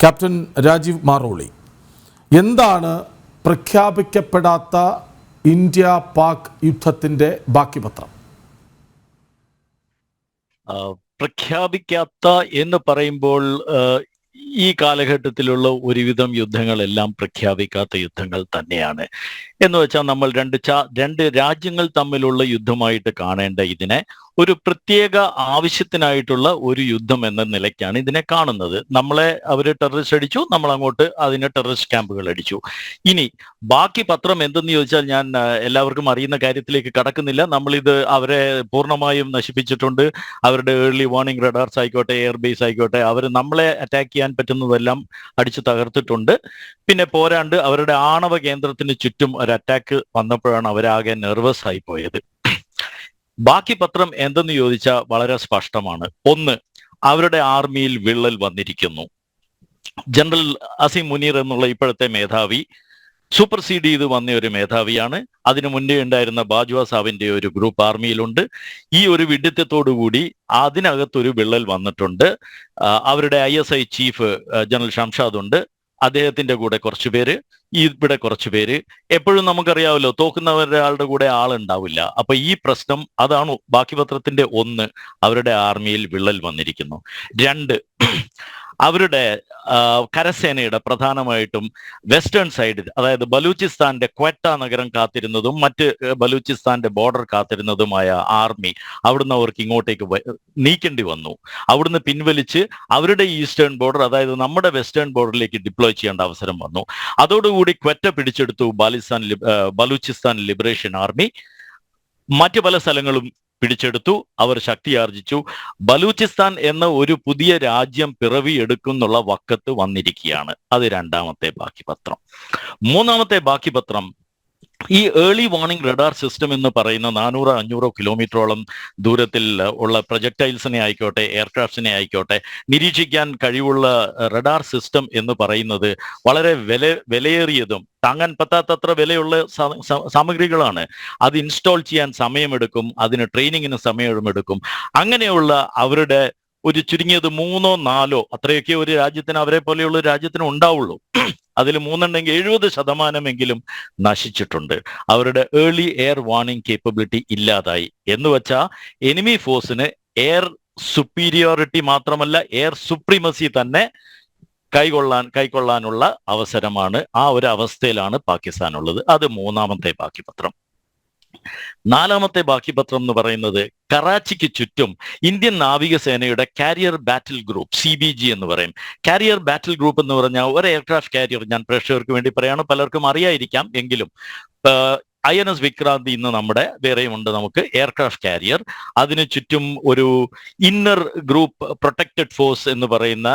Captain Rajeev Maroli. എന്താണ് പ്രഖ്യാപിക്കപ്പെടാത്ത India Pak യുദ്ധത്തിന്റെ ബാക്കി പത്രം പ്രഖ്യാപിക്കാത്ത എന്ന് പറയുമ്പോൾ ഈ കാലഘട്ടത്തിലുള്ള ഒരുവിധം യുദ്ധങ്ങളെല്ലാം പ്രഖ്യാപിക്കാത്ത യുദ്ധങ്ങൾ തന്നെയാണ്. എന്ന് വെച്ചാൽ നമ്മൾ രണ്ട് രണ്ട് രാജ്യങ്ങൾ തമ്മിലുള്ള യുദ്ധമായിട്ട് കാണേണ്ട ഇതിനെ ഒരു പ്രത്യേക ആവശ്യത്തിനായിട്ടുള്ള ഒരു യുദ്ധം എന്ന നിലയ്ക്കാണ് ഇതിനെ കാണുന്നത്. നമ്മളെ അവർ ടെററിസ്റ്റ് അടിച്ചു നമ്മൾ അങ്ങോട്ട് അതിനെ ടെററിസ്റ്റ് ക്യാമ്പുകൾ അടിച്ചു. ഇനി ബാക്കി പത്രം എന്തെന്ന് ചോദിച്ചാൽ ഞാൻ എല്ലാവർക്കും അറിയുന്ന കാര്യത്തിലേക്ക് കടക്കുന്നില്ല. നമ്മളിത് അവരെ പൂർണമായും നശിപ്പിച്ചിട്ടുണ്ട്. അവരുടെ ഏർലി വാർണിംഗ് റഡാർസ് ആയിക്കോട്ടെ എയർ ബേസ് ആയിക്കോട്ടെ അവർ നമ്മളെ അറ്റാക്ക് ചെയ്യാൻ പറ്റുന്നതെല്ലാം അടിച്ചു തകർത്തിട്ടുണ്ട്. പിന്നെ പോരാണ്ട് അവരുടെ ആണവ കേന്ദ്രത്തിന് ചുറ്റും ഒരു അറ്റാക്ക് വന്നപ്പോഴാണ് അവരാകെ നെർവസ് ആയി പോയത്. ബാക്കി പത്രം എന്തെന്ന് ചോദിച്ചാൽ വളരെ സ്പഷ്ടമാണ്. ഒന്ന് അവരുടെ ആർമിയിൽ വിള്ളൽ വന്നിരിക്കുന്നു. ജനറൽ അസീം മുനീർ എന്നുള്ള ഇപ്പോഴത്തെ മേധാവി സൂപ്പർസീഡ് ചെയ്ത് വന്ന ഒരു മേധാവിയാണ്. അതിനു മുന്നേ ഉണ്ടായിരുന്ന ബാജ്വ സാബിന്റെ ഒരു ഗ്രൂപ്പ് ആർമിയിലുണ്ട് ഈ ഒരു വിഡിത്തത്തോടുകൂടി അതിനകത്തൊരു വിള്ളൽ വന്നിട്ടുണ്ട്. അവരുടെ I S I chief general Shamshad ഉണ്ട്. അദ്ദേഹത്തിന്റെ കൂടെ കുറച്ചു പേര് ഇവിടെ കുറച്ചു പേര്. എപ്പോഴും നമുക്കറിയാമല്ലോ തോക്കുന്നവരുടെ കൂടെ ആളുണ്ടാവില്ല. അപ്പൊ ഈ പ്രശ്നം അതാണ് ബാക്കി പത്രത്തിന്റെ ഒന്ന് അവരുടെ ആർമിയിൽ വിള്ളൽ വന്നിരിക്കുന്നു. രണ്ട് അവരുടെ കരസേനയുടെ പ്രധാനമായിട്ടും വെസ്റ്റേൺ സൈഡിൽ അതായത് ബലൂചിസ്ഥാന്റെ ക്വറ്റ നഗരം കാത്തിരുന്നതും മറ്റ് ബലൂചിസ്ഥാന്റെ ബോർഡർ കാത്തിരുന്നതുമായ ആർമി അവിടുന്ന് അവർക്ക് ഇങ്ങോട്ടേക്ക് നീക്കേണ്ടി വന്നു. അവിടുന്ന് പിൻവലിച്ച് അവരുടെ ഈസ്റ്റേൺ ബോർഡർ അതായത് നമ്മുടെ വെസ്റ്റേൺ ബോർഡറിലേക്ക് ഡിപ്ലോയ് ചെയ്യേണ്ട അവസരം വന്നു. അതോടുകൂടി ക്വറ്റ പിടിച്ചെടുത്തു ബാലിസ്ഥാൻ ബലൂചിസ്ഥാൻ ലിബറേഷൻ ആർമി. മറ്റു പല സ്ഥലങ്ങളും പിടിച്ചെടുത്തു. അവർ ശക്തിയാർജിച്ചു ബലൂചിസ്ഥാൻ എന്ന ഒരു പുതിയ രാജ്യം പിറവിയെടുക്കുന്നുള്ള വക്കത്ത് വന്നിരിക്കുകയാണ്. അത് രണ്ടാമത്തെ ബാക്കി പത്രം. മൂന്നാമത്തെ ബാക്കി പത്രം ഈ ഏർലി വാർണിംഗ് റഡാർ സിസ്റ്റം എന്ന് പറയുന്ന നാനൂറ് അഞ്ഞൂറോ കിലോമീറ്ററോളം ദൂരത്തിൽ ഉള്ള പ്രൊജക്ടൈൽസിനെ ആയിക്കോട്ടെ എയർക്രാഫ്റ്റ്സിനെ ആയിക്കോട്ടെ നിരീക്ഷിക്കാൻ കഴിവുള്ള റഡാർ സിസ്റ്റം എന്ന് പറയുന്നത് വളരെ വില വിലയേറിയതും താങ്ങാൻ പറ്റാത്തത്ര വിലയുള്ള സാമഗ്രികളാണ്. അത് ഇൻസ്റ്റാൾ ചെയ്യാൻ സമയമെടുക്കും അതിന് ട്രെയിനിങ്ങിന് സമയമെടുക്കും. അങ്ങനെയുള്ള അവരുടെ ഒരു ചുരുങ്ങിയത് മൂന്നോ നാലോ അത്രയൊക്കെ ഒരു രാജ്യത്തിന് അവരെ പോലെയുള്ള രാജ്യത്തിന് ഉണ്ടാവുള്ളൂ. അതിൽ മൂന്നുണ്ടെങ്കിൽ എഴുപത് ശതമാനമെങ്കിലും നശിച്ചിട്ടുണ്ട്. അവരുടെ ഏർലി എയർ വാർണിംഗ് കേപ്പബിലിറ്റി ഇല്ലാതായി. എന്ന് വെച്ചാൽ എനിമി ഫോഴ്സിന് എയർ സുപ്പീരിയോറിറ്റി മാത്രമല്ല എയർ സുപ്രീമസി തന്നെ കൈകൊള്ളാൻ കൈക്കൊള്ളാനുള്ള അവസരമാണ് ആ ഒരു അവസ്ഥയിലാണ് പാകിസ്ഥാൻ ഉള്ളത് അത് മൂന്നാമത്തെ ബാക്കി പത്രം നാലാമത്തെ ബാക്കി പത്രം എന്ന് പറയുന്നത് കറാച്ചിക്ക് ചുറ്റും ഇന്ത്യൻ നാവികസേനയുടെ carrier battle group C B G എന്ന് പറയും. കാരിയർ ബാറ്റിൽ ഗ്രൂപ്പ് എന്ന് പറഞ്ഞാൽ ഒരു എയർക്രാഫ്റ്റ് കാരിയർ ഞാൻ പ്രേക്ഷകർക്ക് വേണ്ടി പറയാണ്. പലർക്കും അറിയായിരിക്കാം. എങ്കിലും ഐ എൻ എസ് വിക്രാന്തി ഇന്ന് നമ്മുടെ വേറെയും ഉണ്ട് നമുക്ക് എയർക്രാഫ്റ്റ് കാരിയർ. അതിന് ചുറ്റും ഒരു ഇന്നർ ഗ്രൂപ്പ് പ്രൊട്ടക്റ്റഡ് ഫോഴ്സ് എന്ന് പറയുന്ന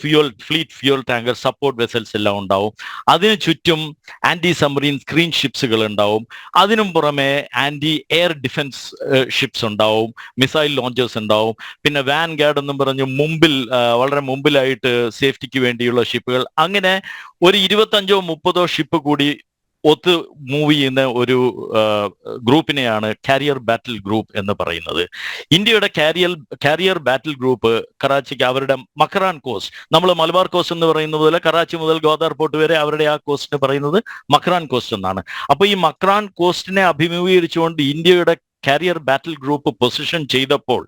fuel fleet fuel tanker support vessels എല്ലാം ഉണ്ടാവും. അതിന് ചുറ്റും ആന്റി സബ്മറീൻ സ്ക്രീൻ ഷിപ്സുകൾ ഉണ്ടാവും. അതിനും പുറമെ ആന്റി എയർ ഡിഫൻസ് ഷിപ്സ് ഉണ്ടാവും. മിസൈൽ ലോഞ്ചേഴ്സ് ഉണ്ടാവും. പിന്നെ വാൻ ഗാർഡ് എന്നും പറഞ്ഞ് മുമ്പിൽ വളരെ മുമ്പിലായിട്ട് സേഫ്റ്റിക്ക് വേണ്ടിയുള്ള ഷിപ്പുകൾ അങ്ങനെ ഒരു ഇരുപത്തഞ്ചോ മുപ്പതോ ഷിപ്പ് കൂടി ഒത്ത് മൂവ് ചെയ്യുന്ന ഒരു ഗ്രൂപ്പിനെയാണ് കാരിയർ ബാറ്റിൽ ഗ്രൂപ്പ് എന്ന് പറയുന്നത്. ഇന്ത്യയുടെ കാരിയർ കാരിയർ ബാറ്റിൽ ഗ്രൂപ്പ് കറാച്ചിക്ക് അവരുടെ മക്രാൻ കോസ്റ്റ് നമ്മൾ മലബാർ കോസ് എന്ന് പറയുന്നത് പോലെ കറാച്ചി മുതൽ ഗോദാർ പോർട്ട് വരെ അവരുടെ ആ കോസ്റ്റിന് പറയുന്നത് മക്രാൻ കോസ്റ്റ് എന്നാണ്. അപ്പൊ ഈ മക്രാൻ കോസ്റ്റിനെ അഭിമുഖീകരിച്ചുകൊണ്ട് ഇന്ത്യയുടെ കാരിയർ ബാറ്റിൽ ഗ്രൂപ്പ് പൊസിഷൻ ചെയ്തപ്പോൾ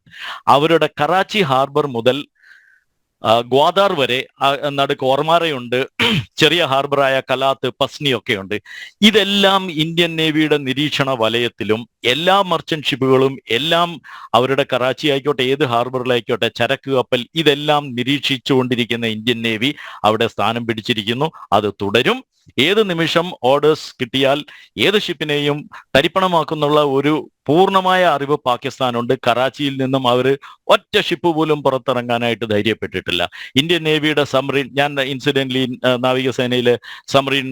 അവരുടെ കറാച്ചി ഹാർബർ മുതൽ ഗ്വാദാർ വരെ ആ, നടുക്ക് ഓർമാറയുണ്ട് ചെറിയ ഹാർബറായ കലാത്ത് പസ്നി ഒക്കെ ഉണ്ട് ഇതെല്ലാം ഇന്ത്യൻ നേവിയുടെ നിരീക്ഷണ വലയത്തിലും എല്ലാ മർച്ചന്റ് ഷിപ്പുകളും എല്ലാം അവരുടെ കറാച്ചി ആയിക്കോട്ടെ ഏത് ഹാർബറിലായിക്കോട്ടെ ചരക്ക് കപ്പൽ ഇതെല്ലാം നിരീക്ഷിച്ചുകൊണ്ടിരിക്കുന്ന ഇന്ത്യൻ നേവി അവിടെ സ്ഥാനം പിടിച്ചിരിക്കുന്നു. അത് തുടരും. ഏത് നിമിഷം ഓർഡേഴ്സ് കിട്ടിയാൽ ഏത് ഷിപ്പിനെയും തരിപ്പണമാക്കുന്നുള്ള ഒരു പൂർണമായ അറിവ് പാകിസ്ഥാനുണ്ട്. കറാച്ചിയിൽ നിന്നും അവർ ഒറ്റ ഷിപ്പ് പോലും പുറത്തിറങ്ങാനായിട്ട് ധൈര്യപ്പെട്ടിട്ടില്ല. ഇന്ത്യൻ നേവിയുടെ സമറീൻ ഞാൻ ഇൻസിഡന്റ്ലി നാവികസേനയിലെ സമറീൻ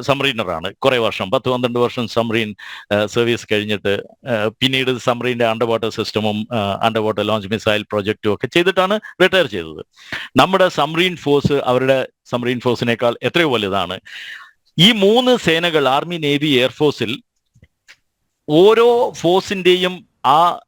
സമറീനറാണ് കുറേ വർഷം പത്ത് പന്ത്രണ്ട് വർഷം സമറീൻ സർവീസ് കഴിഞ്ഞിട്ട് പിന്നീട് സമറീന്റെ അണ്ടർ വാട്ടർ സിസ്റ്റമും അണ്ടർ വാട്ടർ ലോഞ്ച് മിസൈൽ പ്രൊജക്റ്റും ഒക്കെ ചെയ്തിട്ടാണ് റിട്ടയർ ചെയ്തത്. നമ്മുടെ സമറീൻ ഫോഴ്സ് അവരുടെ സബ്മറീൻ ഫോഴ്സിനേക്കാൾ എത്രയോ വലുതാണ്. ഈ മൂന്ന് സേനകൾ ആർമി നേവി എയർഫോഴ്സിൽ ഓരോ ഫോഴ്സിന്റെയും ആ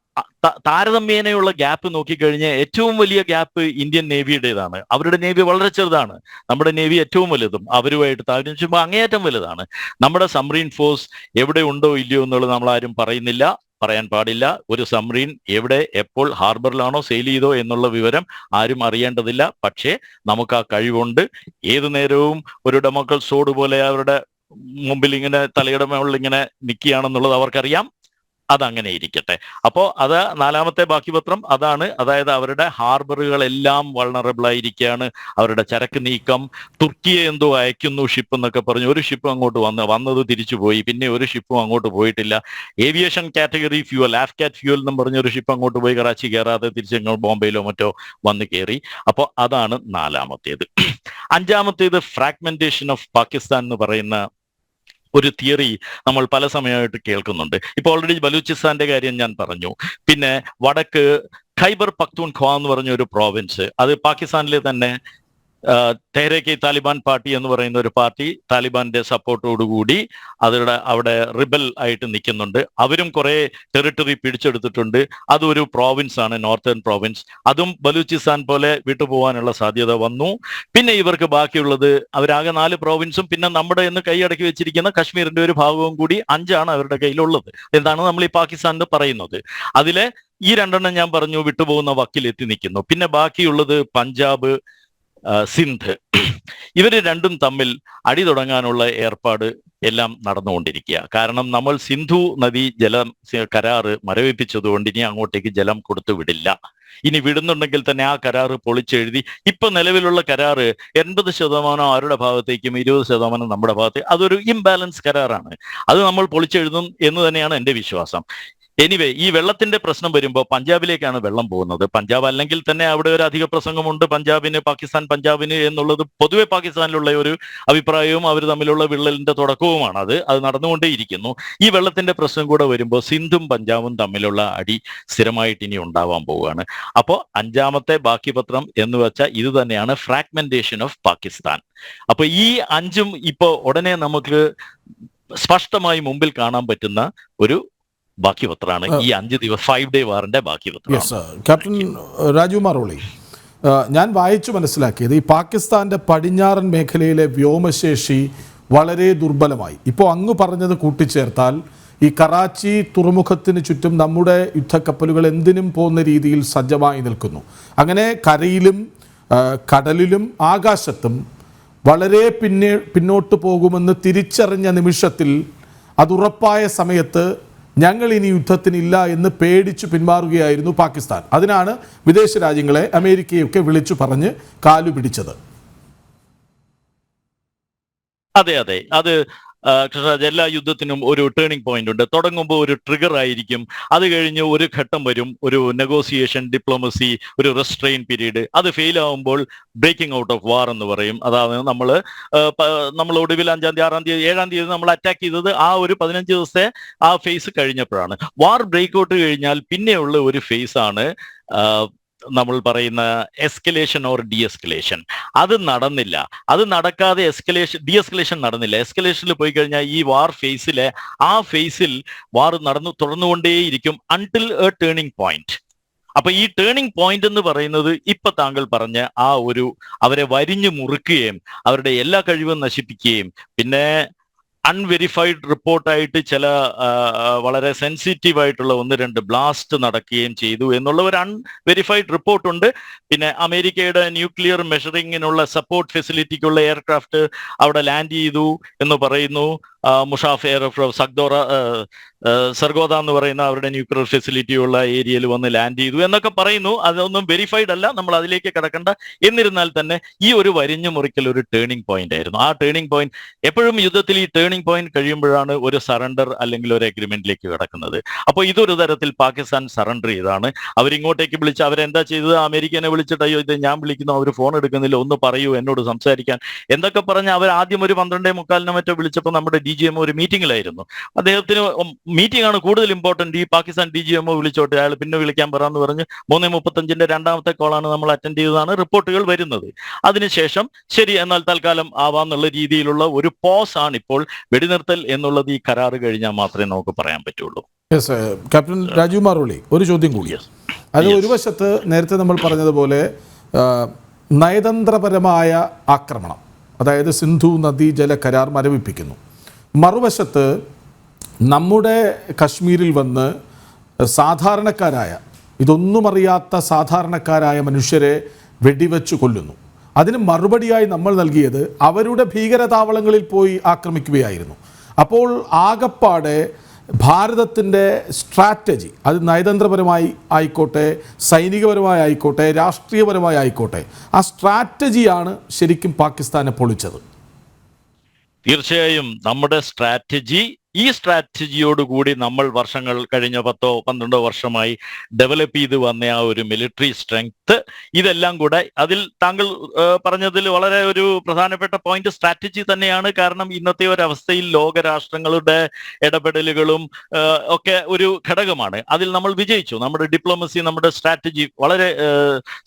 താരതമ്യേനയുള്ള ഗ്യാപ്പ് നോക്കിക്കഴിഞ്ഞാൽ ഏറ്റവും വലിയ ഗ്യാപ്പ് ഇന്ത്യൻ നേവിയുടേതാണ് അവരുടെ നേവി വളരെ ചെറുതാണ്. നമ്മുടെ നേവി ഏറ്റവും വലുതും അവരുമായിട്ട് താരതമ്യം ചെയ്യുമ്പോൾ അങ്ങേയറ്റം വലുതാണ്. നമ്മുടെ സബ്മറീൻ ഫോഴ്സ് എവിടെ ഉണ്ടോ ഇല്ലയോ എന്നുള്ളത് നമ്മൾ ആരും പറയുന്നില്ല. പറയാൻ പാടില്ല. ഒരു സബ്മറീൻ എവിടെ എപ്പോൾ ഹാർബറിലാണോ സെയിൽ ചെയ്തോ എന്നുള്ള വിവരം ആരും അറിയേണ്ടതില്ല. പക്ഷേ നമുക്ക് ആ കഴിവുണ്ട്. ഏതു നേരവും ഒരു ഡെമോക്രൽ സോഡ് പോലെ അവരുടെ മുമ്പിൽ ഇങ്ങനെ തലയുടെ മുകളിൽ ഇങ്ങനെ നിൽക്കുകയാണെന്നുള്ളത് അവർക്കറിയാം. അതങ്ങനെ ഇരിക്കട്ടെ. അപ്പോ അത് നാലാമത്തെ ബാക്കി പത്രം അതാണ്. അതായത് അവരുടെ ഹാർബറുകളെല്ലാം വൾണറബിൾ ആയിരിക്കുകയാണ്. അവരുടെ ചരക്ക് നീക്കം തുർക്കിയെ എന്തോ അയക്കുന്നു ഷിപ്പ് എന്നൊക്കെ പറഞ്ഞു. ഒരു ഷിപ്പും അങ്ങോട്ട് വന്ന് വന്നത് തിരിച്ചു പോയി. പിന്നെ ഒരു ഷിപ്പും അങ്ങോട്ട് പോയിട്ടില്ല. ഏവിയേഷൻ കാറ്റഗറി ഫ്യൂവൽ ആഫ് കാറ്റ് ഫ്യൂവൽ എന്നും പറഞ്ഞ ഒരു ഷിപ്പ് അങ്ങോട്ട് പോയി. കറാച്ചി കയറാതെ തിരിച്ച് ബോംബെയിലോ മറ്റോ വന്ന് കയറി. അപ്പോൾ അതാണ് നാലാമത്തേത്. അഞ്ചാമത്തേത് ഫ്രാഗ്മെന്റേഷൻ ഓഫ് പാകിസ്ഥാൻ എന്ന് പറയുന്ന ഒരു തിയറി നമ്മൾ പല സമയമായിട്ട് കേൾക്കുന്നുണ്ട്. ഇപ്പൊ ഓൾറെഡി ബലൂചിസ്ഥാന്റെ കാര്യം ഞാൻ പറഞ്ഞു. പിന്നെ വടക്ക് ഖൈബർ പക്തൂൺ ഖ്വാ എന്ന് പറഞ്ഞ ഒരു പ്രോവിൻസ് അത് പാകിസ്ഥാനിലെ തന്നെ തെഹ്രേക്ക് താലിബാൻ പാർട്ടി എന്ന് പറയുന്ന ഒരു പാർട്ടി താലിബാന്റെ സപ്പോർട്ടോടുകൂടി അവരുടെ അവിടെ റിബൽ ആയിട്ട് നിൽക്കുന്നുണ്ട്. അവരും കുറെ ടെറിട്ടറി പിടിച്ചെടുത്തിട്ടുണ്ട്. അതൊരു പ്രോവിൻസ് ആണ് നോർത്തേൺ പ്രോവിൻസ് അതും ബലൂചിസ്ഥാൻ പോലെ വിട്ടുപോകാനുള്ള സാധ്യത വന്നു. പിന്നെ ഇവർക്ക് ബാക്കിയുള്ളത് അവരാകെ നാല് പ്രോവിൻസും പിന്നെ നമ്മുടെ എന്ന് കൈയടക്കി വെച്ചിരിക്കുന്ന കശ്മീരിന്റെ ഒരു ഭാഗവും കൂടി അഞ്ചാണ് അവരുടെ കയ്യിലുള്ളത്. എന്താണ് നമ്മൾ ഈ പാകിസ്ഥാൻ എന്ന് പറയുന്നത്. അതിലെ ഈ രണ്ടെണ്ണം ഞാൻ പറഞ്ഞു വിട്ടുപോകുന്ന വക്കിൽ എത്തി നിൽക്കുന്നു. പിന്നെ ബാക്കിയുള്ളത് പഞ്ചാബ് സിന്ധ്. ഇവർ രണ്ടും തമ്മിൽ അടി തുടങ്ങാനുള്ള ഏർപ്പാട് എല്ലാം നടന്നുകൊണ്ടിരിക്കുക. കാരണം നമ്മൾ സിന്ധു നദി ജലം കരാറ് മരവിപ്പിച്ചതുകൊണ്ട് ഇനി അങ്ങോട്ടേക്ക് ജലം കൊടുത്തു വിടില്ല. ഇനി വിടുന്നുണ്ടെങ്കിൽ തന്നെ ആ കരാറ് പൊളിച്ചെഴുതി ഇപ്പൊ നിലവിലുള്ള കരാറ് എൺപത് ശതമാനം ആരുടെ ഭാഗത്തേക്കും ഇരുപത് ശതമാനം നമ്മുടെ ഭാഗത്തേക്ക് അതൊരു ഇംബാലൻസ് കരാറാണ്. അത് നമ്മൾ പൊളിച്ചെഴുതും എന്ന് തന്നെയാണ് എന്റെ വിശ്വാസം. എനിവേ ഈ വെള്ളത്തിന്റെ പ്രശ്നം വരുമ്പോൾ പഞ്ചാബിലേക്കാണ് വെള്ളം പോകുന്നത്. പഞ്ചാബ് അല്ലെങ്കിൽ തന്നെ അവിടെ ഒരു അധിക പ്രസംഗമുണ്ട്. പഞ്ചാബിന് പാകിസ്ഥാൻ പഞ്ചാബിന് എന്നുള്ളത് പൊതുവെ പാകിസ്ഥാനിലുള്ള ഒരു അഭിപ്രായവും അവർ തമ്മിലുള്ള വിള്ളലിന്റെ തുടക്കവുമാണ് അത്. അത് നടന്നുകൊണ്ടേയിരിക്കുന്നു. ഈ വെള്ളത്തിന്റെ പ്രശ്നം കൂടെ വരുമ്പോൾ സിന്ധും പഞ്ചാബും തമ്മിലുള്ള അടി സ്ഥിരമായിട്ട് ഇനി ഉണ്ടാവാൻ പോവുകയാണ്. അപ്പോൾ അഞ്ചാമത്തെ ബാക്കി പത്രം എന്ന് വെച്ചാൽ ഇത് തന്നെയാണ് ഫ്രാഗ്മെന്റേഷൻ ഓഫ് പാകിസ്ഥാൻ അപ്പൊ ഈ അഞ്ചും ഇപ്പോ ഉടനെ നമുക്ക് സ്പഷ്ടമായി മുമ്പിൽ കാണാൻ പറ്റുന്ന ഒരു ബാക്കി പത്രമാണ് ഈ അഞ്ച് ദിവസം ഫൈവ് ഡേ വാറിന്റെ ബാക്കി പത്രം ക്യാപ്റ്റൻ രാജു മാറോളി ഞാൻ വായിച്ചു മനസ്സിലാക്കിയത് ഈ പാകിസ്ഥാന്റെ പടിഞ്ഞാറൻ മേഖലയിലെ വ്യോമശേഷി വളരെ ദുർബലമായി. ഇപ്പോൾ അങ്ങ് പറഞ്ഞത് കൂട്ടിച്ചേർത്താൽ ഈ കറാച്ചി തുറമുഖത്തിന് ചുറ്റും നമ്മുടെ യുദ്ധക്കപ്പലുകൾ എന്തിനും പോകുന്ന രീതിയിൽ സജ്ജമായി നിൽക്കുന്നു. അങ്ങനെ കരയിലും കടലിലും ആകാശത്തും വളരെ പിന്നെ പിന്നോട്ട് പോകുമെന്ന് തിരിച്ചറിഞ്ഞ നിമിഷത്തിൽ അതുറപ്പായ സമയത്ത് ഞങ്ങൾ ഇനി യുദ്ധത്തിനില്ല എന്ന് പേടിച്ചു പിന്മാറുകയായിരുന്നു പാകിസ്ഥാൻ. അതിനാണ് വിദേശ രാജ്യങ്ങളെ അമേരിക്കയൊക്കെ വിളിച്ചു പറഞ്ഞ് കാലു പിടിച്ചത് അതെ അതെ. അത് കൃഷ്ണരാജ് എല്ലാ യുദ്ധത്തിനും ഒരു ടേണിംഗ് പോയിന്റ് ഉണ്ട്. തുടങ്ങുമ്പോൾ ഒരു ട്രിഗർ ആയിരിക്കും. അത് കഴിഞ്ഞ് ഒരു ഘട്ടം വരും. ഒരു നെഗോസിയേഷൻ ഡിപ്ലോമസി ഒരു റെസ്ട്രെയിൻ പീരീഡ് അത് ഫെയിൽ ആവുമ്പോൾ ബ്രേക്കിംഗ് ഔട്ട് ഓഫ് വാർ എന്ന് പറയും. അതാണ് നമ്മൾ നമ്മൾ ഒടുവിൽ അഞ്ചാം തീയതി ആറാം തീയതി ഏഴാം തീയതി നമ്മൾ അറ്റാക്ക് ചെയ്തത് ആ ഒരു പതിനഞ്ച് ദിവസത്തെ ആ ഫേസ് കഴിഞ്ഞപ്പോഴാണ്. വാർ ബ്രേക്ക് ഔട്ട് കഴിഞ്ഞാൽ പിന്നെയുള്ള ഒരു ഫേസ് ആണ് നമ്മൾ പറയുന്ന എസ്കലേഷൻ ഓർ ഡി എസ്കലേഷൻ അത് നടന്നില്ല. അത് നടക്കാതെ എസ്കലേഷൻ ഡി എസ്കലേഷൻ നടന്നില്ല എസ്കലേഷനിൽ പോയി കഴിഞ്ഞാൽ ഈ വാർ ഫേസിലെ ആ ഫേസിൽ വാർ നടന്നു തുടർന്നുകൊണ്ടേയിരിക്കും അൺടിൽ എ ടേണിംഗ് പോയിന്റ് അപ്പൊ ഈ ടേണിംഗ് പോയിന്റ് എന്ന് പറയുന്നത് ഇപ്പൊ താങ്കൾ പറഞ്ഞ ആ ഒരു അവരെ വരിഞ്ഞു മുറുക്കുകയും അവരുടെ എല്ലാ കഴിവും നശിപ്പിക്കുകയും പിന്നെ അൺവെരിഫൈഡ് റിപ്പോർട്ടായിട്ട് ചില വളരെ സെൻസിറ്റീവ് ആയിട്ടുള്ള ഒന്ന് രണ്ട് ബ്ലാസ്റ്റ് നടക്കുകയും ചെയ്തു എന്നുള്ള ഒരു അൺവെരിഫൈഡ് റിപ്പോർട്ടുണ്ട് പിന്നെ അമേരിക്കയുടെ ന്യൂക്ലിയർ മെഷറിങ്ങിനുള്ള സപ്പോർട്ട് ഫെസിലിറ്റിക്കുള്ള എയർക്രാഫ്റ്റ് അവിടെ ലാൻഡ് ചെയ്തു എന്ന് പറയുന്നു. മുഷാഫ് എയർ സഗ്ദോറ സർഗോദ എന്ന് പറയുന്ന അവരുടെ ന്യൂക്ലിയർ ഫെസിലിറ്റി ഉള്ള ഏരിയയിൽ വന്ന് ലാൻഡ് ചെയ്തു എന്നൊക്കെ പറയുന്നു. അതൊന്നും വെരിഫൈഡ് അല്ല. നമ്മൾ അതിലേക്ക് കിടക്കണ്ട. എന്നിരുന്നാൽ തന്നെ ഈ ഒരു വരിഞ്ഞു മുറിക്കൽ ഒരു ടേണിംഗ് പോയിന്റ് ആയിരുന്നു. ആ ടേണിംഗ് പോയിന്റ് എപ്പോഴും യുദ്ധത്തിൽ ഈ ടേണിംഗ് പോയിന്റ് കഴിയുമ്പോഴാണ് ഒരു സറണ്ടർ അല്ലെങ്കിൽ ഒരു അഗ്രിമെന്റിലേക്ക് കിടക്കുന്നത്. അപ്പോൾ ഇതൊരു തരത്തിൽ പാകിസ്ഥാൻ സറണ്ടർ ചെയ്താണ് അവരിങ്ങോട്ടേക്ക് വിളിച്ച് അവരെന്താ ചെയ്തത്? അമേരിക്കനെ വിളിച്ചിട്ട് അയ്യോ ഇത് ഞാൻ വിളിക്കുന്നു. അവർ ഫോൺ എടുക്കുന്നില്ല. ഒന്ന് പറയൂ എന്നോട് സംസാരിക്കാൻ. എന്തൊക്കെ പറഞ്ഞ് അവർ ആദ്യം ഒരു പന്ത്രണ്ടേ മുക്കാലിനെ മറ്റോ വിളിച്ചപ്പോൾ നമ്മുടെ ഡി ജി എം ഒരു മീറ്റിംഗിലായിരുന്നു. അദ്ദേഹത്തിന് മീറ്റിംഗ് ആണ് കൂടുതൽ ഇമ്പോർട്ടന്റ് ഈ പാകിസ്ഥാൻ ഡി ജി എം വിളിച്ചോട്ടെ അയാൾ പിന്നെ വിളിക്കാൻ പറയാമെന്ന് പറഞ്ഞ് മൂന്ന് മുപ്പത്തഞ്ചിന്റെ രണ്ടാമത്തെ കോളാണ് നമ്മൾ അറ്റൻഡ് ചെയ്തതാണ് റിപ്പോർട്ടുകൾ വരുന്നത്. അതിനുശേഷം ശരി എന്നാൽ തൽക്കാലം ആവാന്നുള്ള രീതിയിലുള്ള ഒരു പോസ് ആണ് ഇപ്പോൾ വെടിനിർത്തൽ എന്നുള്ളത് ഈ കരാറ് കഴിഞ്ഞാൽ മാത്രമേ നമുക്ക് പറയാൻ പറ്റുള്ളൂ. ക്യാപ്റ്റൻ രാജീവ് മാറുള്ളി ഒരു ചോദ്യം കൂടി. അത് ഒരു വശത്ത് നേരത്തെ നമ്മൾ പറഞ്ഞതുപോലെ നയതന്ത്രപരമായ ആക്രമണം അതായത് സിന്ധു നദീ ജല കരാർ മരവിപ്പിക്കുന്നു. മറുവശത്ത് നമ്മുടെ കശ്മീരിൽ വന്ന് സാധാരണക്കാരായ ഇതൊന്നും അറിയാത്ത സാധാരണക്കാരായ മനുഷ്യരെ വെടിവെച്ച് കൊല്ലുന്നു. അതിന് മറുപടിയായി നമ്മൾ നൽകിയത് അവരുടെ ഭീകരതാവളങ്ങളിൽ പോയി ആക്രമിക്കുകയായിരുന്നു. അപ്പോൾ ആകപ്പാടെ ഭാരതത്തിന്റെ സ്ട്രാറ്റജി അത് നയതന്ത്രപരമായി ആയിക്കോട്ടെ സൈനികപരമായി ആയിക്കോട്ടെ രാഷ്ട്രീയപരമായി ആയിക്കോട്ടെ ആ സ്ട്രാറ്റജിയാണ് ശരിക്കും പാകിസ്ഥാനെ പൊളിച്ചത്. തീർച്ചയായും നമ്മുടെ സ്ട്രാറ്റജി ഈ സ്ട്രാറ്റജിയോടുകൂടി നമ്മൾ വർഷങ്ങൾ കഴിഞ്ഞ പത്തോ പന്ത്രണ്ടോ വർഷമായി ഡെവലപ്പ് ചെയ്ത് വന്ന ആ ഒരു മിലിറ്ററി സ്ട്രെങ്ത് ഇതെല്ലാം കൂടെ അതിൽ താങ്കൾ പറഞ്ഞതിൽ വളരെ ഒരു പ്രധാനപ്പെട്ട പോയിന്റ് സ്ട്രാറ്റജി തന്നെയാണ്. കാരണം ഇന്നത്തെ ഒരു അവസ്ഥയിൽ ലോകരാഷ്ട്രങ്ങളുടെ ഇടപെടലുകളും ഒക്കെ ഒരു ഘടകമാണ്. അതിൽ നമ്മൾ വിജയിച്ചു. നമ്മുടെ ഡിപ്ലോമസി നമ്മുടെ സ്ട്രാറ്റജി വളരെ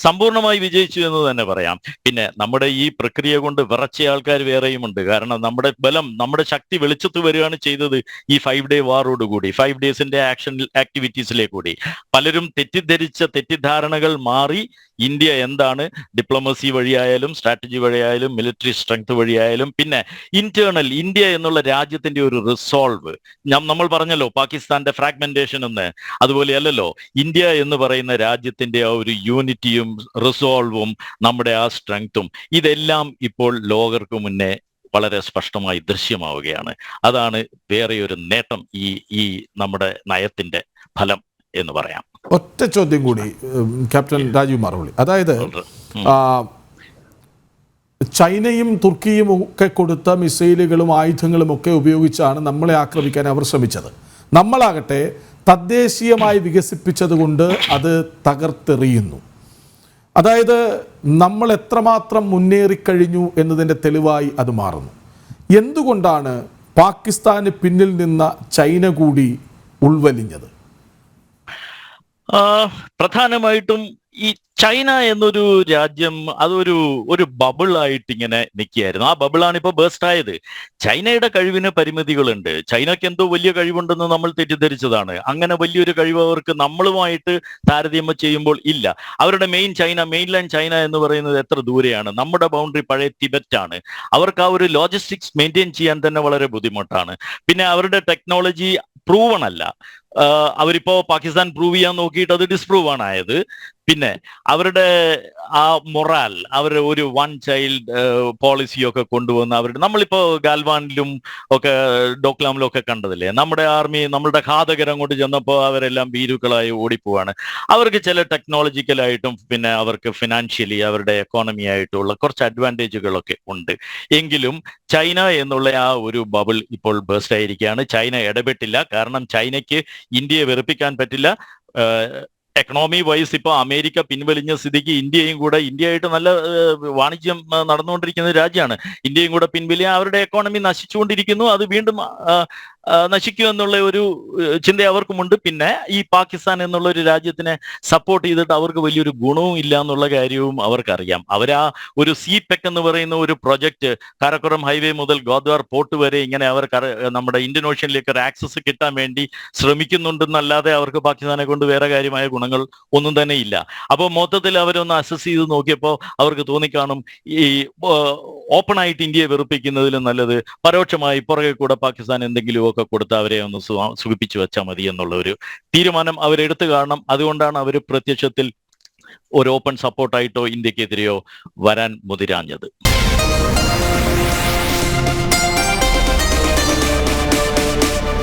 സമ്പൂർണമായി വിജയിച്ചു എന്ന് തന്നെ പറയാം. പിന്നെ നമ്മുടെ ഈ പ്രക്രിയ കൊണ്ട് വിറച്ച ആൾക്കാർ വേറെയുമുണ്ട് കാരണം നമ്മുടെ ബലം നമ്മുടെ ശക്തി വെളിച്ചത്ത് വരികയാണ് ചെയ്തത്. ഈ ഫൈവ് ഡേ വാറോട് കൂടി ഫൈവ് ഡേയ്സിന്റെ ആക്ഷൻ ആക്ടിവിറ്റീസിലേക്ക് കൂടി പലരും തെറ്റിദ്ധരിച്ച തെറ്റിദ്ധാരണകൾ മാറി ഇന്ത്യ എന്താണ് ഡിപ്ലോമസി വഴിയായാലും സ്ട്രാറ്റജി വഴിയായാലും മിലിറ്ററി സ്ട്രെങ്ത് വഴിയായാലും പിന്നെ ഇന്റേണൽ ഇന്ത്യ എന്നുള്ള രാജ്യത്തിന്റെ ഒരു റിസോൾവ് നമ്മൾ പറഞ്ഞല്ലോ പാകിസ്ഥാന്റെ ഫ്രാഗ്മെന്റേഷൻ എന്ന്. അതുപോലെയല്ലല്ലോ ഇന്ത്യ എന്ന് പറയുന്ന രാജ്യത്തിന്റെ ആ ഒരു യൂണിറ്റിയും റിസോൾവും നമ്മുടെ ആ സ്ട്രെങ്ത്തും ഇതെല്ലാം ഇപ്പോൾ ലോകർക്ക് മുന്നേ വളരെ സ്പഷ്ടമായി ദൃശ്യമാവുകയാണ്. അതാണ് വേറെ ഒരു നേട്ടം ഈ ഈ നമ്മുടെ നയത്തിന്റെ ഫലം എന്ന് പറയാം. ഒറ്റ ചോദ്യം കൂടി ക്യാപ്റ്റൻ രാജീവ് മാറോളി അതായത് ചൈനയും തുർക്കിയും ഒക്കെ കൊടുത്ത മിസൈലുകളും ആയുധങ്ങളും ഒക്കെ ഉപയോഗിച്ചാണ് നമ്മളെ ആക്രമിക്കാൻ അവർ ശ്രമിച്ചത്. നമ്മളാകട്ടെ തദ്ദേശീയമായി വികസിപ്പിച്ചതുകൊണ്ട് അത് തകർത്തെറിയുന്നു. അതായത് നമ്മൾ എത്രമാത്രം മുന്നേറിക്കഴിഞ്ഞു എന്നതിന്റെ തെളിവായി അത് മാറുന്നു. എന്തുകൊണ്ടാണ് പാകിസ്ഥാന് പിന്നിൽ നിന്ന ചൈന കൂടി ഉൾവലിഞ്ഞത്? പ്രധാനമായിട്ടും ഈ ചൈന എന്നൊരു രാജ്യം അതൊരു ഒരു ബബിൾ ആയിട്ട് ഇങ്ങനെ നിൽക്കുകയായിരുന്നു. ആ ബബിളാണ് ഇപ്പോൾ ബേസ്റ്റ് ആയത്. ചൈനയുടെ കഴിവിന് പരിമിതികളുണ്ട്. ചൈനയ്ക്ക് എന്തോ വലിയ കഴിവുണ്ടെന്ന് നമ്മൾ തെറ്റിദ്ധരിച്ചതാണ്. അങ്ങനെ വലിയൊരു കഴിവ് അവർക്ക് നമ്മളുമായിട്ട് താരതമ്യം ചെയ്യുമ്പോൾ ഇല്ല. അവരുടെ മെയിൻ ചൈന മെയിൻലാൻഡ് ചൈന എന്ന് പറയുന്നത് എത്ര ദൂരെയാണ്? നമ്മുടെ ബൗണ്ടറി പഴയ തിബറ്റാണ് അവർക്ക് ആ ഒരു ലോജിസ്റ്റിക്സ് മെയിന്റെയിൻ ചെയ്യാൻ തന്നെ വളരെ ബുദ്ധിമുട്ടാണ്. പിന്നെ അവരുടെ ടെക്നോളജി പ്രൂവൺ അല്ല. അവരിപ്പോ പാകിസ്ഥാൻ പ്രൂവ് ചെയ്യാൻ നോക്കിയിട്ട് അത് ഡിസ്പ്രൂവ് ആണ് ആയത്. പിന്നെ അവരുടെ ആ മൊറാൽ അവർ ഒരു വൺ ചൈൽഡ് പോളിസിയൊക്കെ കൊണ്ടുവന്ന് അവരുടെ നമ്മളിപ്പോ ഗാൽവാനിലും ഒക്കെ ഡോക്ലാമിലും ഒക്കെ കണ്ടതില്ലേ? നമ്മുടെ ആർമി നമ്മളുടെ ഘാതകരം കൊണ്ട് ചെന്നപ്പോൾ അവരെല്ലാം ഭീരുക്കളായി ഓടിപ്പോവാണ്. അവർക്ക് ചില ടെക്നോളജിക്കലായിട്ടും പിന്നെ അവർക്ക് ഫിനാൻഷ്യലി അവരുടെ എക്കോണമി ആയിട്ടുള്ള കുറച്ച് അഡ്വാന്റേജുകളൊക്കെ ഉണ്ട്. എങ്കിലും ചൈന എന്നുള്ള ആ ഒരു ബബിൾ ഇപ്പോൾ ബേസ്റ്റ് ആയിരിക്കുകയാണ്. ചൈന ഇടപെട്ടില്ല. കാരണം ചൈനയ്ക്ക് ഇന്ത്യയെ വെറുപ്പിക്കാൻ പറ്റില്ല. എക്കണോമി വൈസ് ഇപ്പൊ അമേരിക്ക പിൻവലിഞ്ഞ സ്ഥിതിക്ക് ഇന്ത്യയും കൂടെ ഇന്ത്യയായിട്ട് നല്ല വാണിജ്യം നടന്നുകൊണ്ടിരിക്കുന്ന രാജ്യമാണ്. ഇന്ത്യയും കൂടെ പിൻവലിയ അവരുടെ എക്കോണമി നശിച്ചുകൊണ്ടിരിക്കുന്നു. അത് വീണ്ടും നശിക്കും എന്നുള്ള ഒരു ചിന്ത അവർക്കുമുണ്ട്. പിന്നെ ഈ പാകിസ്ഥാൻ എന്നുള്ള ഒരു രാജ്യത്തിനെ സപ്പോർട്ട് ചെയ്തിട്ട് അവർക്ക് വലിയൊരു ഗുണവും ഇല്ല എന്നുള്ള കാര്യവും അവർക്കറിയാം. അവരാ ഒരു സി പെക് എന്ന് പറയുന്ന ഒരു പ്രൊജക്ട് കാരക്കുറം ഹൈവേ മുതൽ ഗോദ്വാർ പോർട്ട് വരെ ഇങ്ങനെ അവർ നമ്മുടെ ഇന്ത്യൻ ഓഷ്യനിലേക്ക് ഒരു ആക്സസ് കിട്ടാൻ വേണ്ടി ശ്രമിക്കുന്നുണ്ടെന്നല്ലാതെ അവർക്ക് പാകിസ്ഥാനെ കൊണ്ട് വേറെ കാര്യമായ ഗുണങ്ങൾ ഒന്നും തന്നെ ഇല്ല. അപ്പോൾ മൊത്തത്തിൽ അവരൊന്ന് അസസ് ചെയ്ത് നോക്കിയപ്പോൾ അവർക്ക് തോന്നിക്കാണും ഈ ഓപ്പൺ ആയിട്ട് ഇന്ത്യയെ വെറുപ്പിക്കുന്നതിലും നല്ലത്. പരോക്ഷമായി പുറകെ കൂടെ പാകിസ്ഥാൻ എന്തെങ്കിലുമൊക്കെ കൊടുത്ത് അവരെ ഒന്ന് സുഖിപ്പിച്ചു വെച്ചാൽ മതി എന്നുള്ള ഒരു തീരുമാനം അവരെടുത്തു കാണണം. അതുകൊണ്ടാണ് അവർ പ്രത്യക്ഷത്തിൽ ഒരു ഓപ്പൺ സപ്പോർട്ടായിട്ടോ ഇന്ത്യക്കെതിരെയോ വരാൻ മുതിരാഞ്ഞത്.